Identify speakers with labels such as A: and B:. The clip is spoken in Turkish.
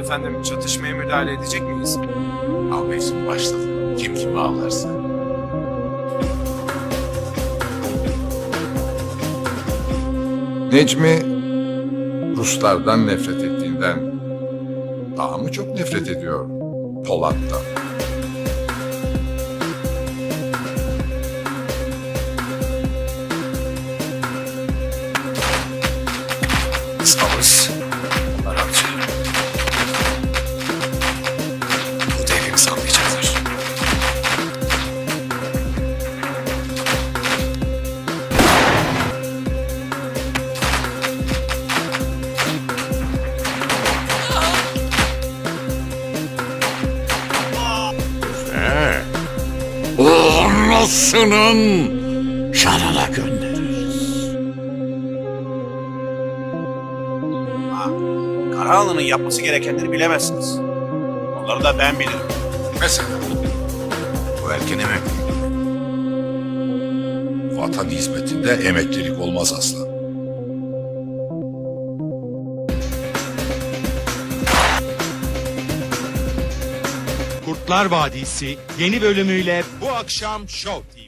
A: Efendim çatışmaya müdahale edecek miyiz?
B: Al mevsim başladı. Kim kimi avlarsa. Necmi Ruslardan nefret ettiğinden daha mı çok nefret ediyor Polat'tan?
C: Savaş. Arapça. Bu da hepimizi anlayacaklar.
D: Canına göndeririz.
E: Karahanlı'nın yapması gerekenleri bilemezsiniz. Onları da ben bilirim.
B: Mesela
C: Bu erken emeklilik.
B: vatan hizmetinde emeklilik olmaz aslan.
F: Kurtlar Vadisi yeni bölümüyle bu akşam Show TV.